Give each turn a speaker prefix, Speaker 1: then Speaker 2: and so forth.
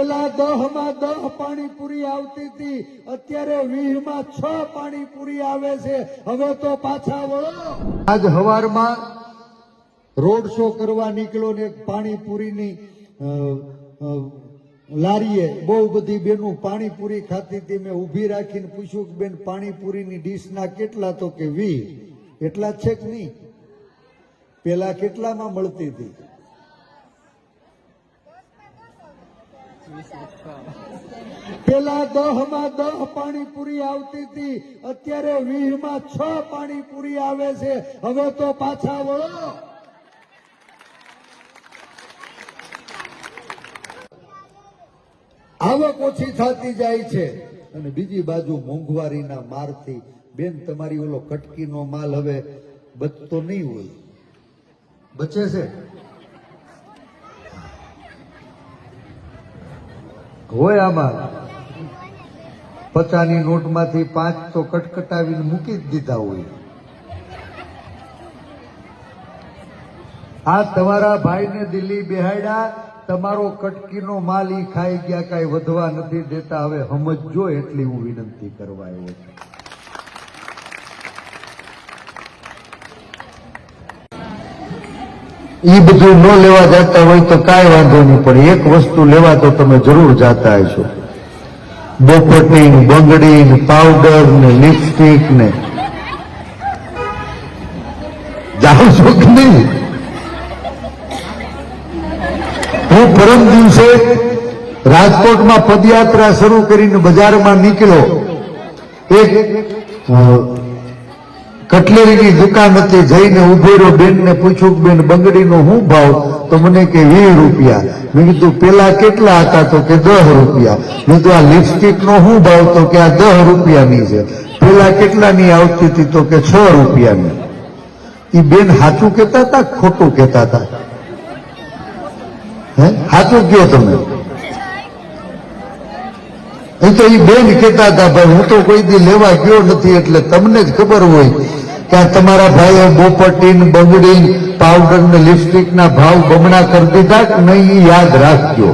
Speaker 1: પેલા દહમાં દહ પાણીપુરી આવતી હતી, અત્યારે વીહમાં છ પાણીપુરી આવે છે. હવે તો પાછા વળો. આજ હવારમાં રોડ શો કરવા નીકળ્યો ને પાણીપુરીની લારીએ બહુ બધી બેનું પાણીપુરી ખાતી હતી. મેં ઊભી રાખીને પૂછ્યું કે બેન, પાણીપુરીની ડીશના કેટલા તો કે વી એટલા છે કે નહીં? પેલા કેટલામાં મળતી હતી? પેલા દહમાં દહ પાણીપુરી આવતી હતી, અત્યારે વીહમાં છ પાણીપુરી આવે છે. હવે તો પાછા વળો. આવક ઓછી થતી જાય છે. અને બીજી બાજુ મોંઘવારીના મારથી. બેન, તમારી ઓલો કટકીનો માલ હવે બચતો નહીં હોય. બચે છે? હોય આમાં. પચાની નોટમાંથી પાંચ તો કટકટાવીને મૂકી જ દીધા હોય. આ તમારા ભાઈને દિલ્હી બેહાડ્યા, તમારો કટકીનો માલ ઈ ખાઈ ગયા કાંઈ વધવા નથી દેતા. હવે સમજજો એટલી હું વિનંતી કરવા આવ્યો છું. એ બધું ન લેવા જતા હોય તો કાંઈ વાંધો નહીં, પણ એક વસ્તુ લેવા તો તમે જરૂર જાતા હશો. બોપટી બંગડી ને પાવડર ને લિપસ્ટિક ને. જાઓ છો કે નહીં? હું પરમ દિવસે રાજકોટમાં પદયાત્રા શરૂ કરીને બજારમાં નીકળ્યો. એક કટલેરીની દુકાન હતી, જઈને ઊભો રહ્યો બેનને પૂછ્યું કે બેન, બંગડીનો શું ભાવ? તો મને કે વીસ રૂપિયા. મેં કીધું, પેલા કેટલા હતા? તો કે દસ રૂપિયા. મેં કીધું, આ લિપસ્ટિક નો શું ભાવ? તો કે, આ દસ રૂપિયાની છે. પેલા કેટલાની આવતી હતી? તો કે, છ રૂપિયાની. એ બેન સાચું કહેતા હતા ખોટું કહેતા હતા? હે? સાચું કયો તમે. એ તો એ બેન કહેતા હતા, ભાઈ, હું તો કોઈ દી લેવા ગયો નથી એટલે તમને જ ખબર હોય કે આ તમારા ભાઈએ બોપટી ને બંગડી પાવડર ને લિપસ્ટિક ના ભાવ બમણા કરી દીધા કે નહીં યાદ રાખજો.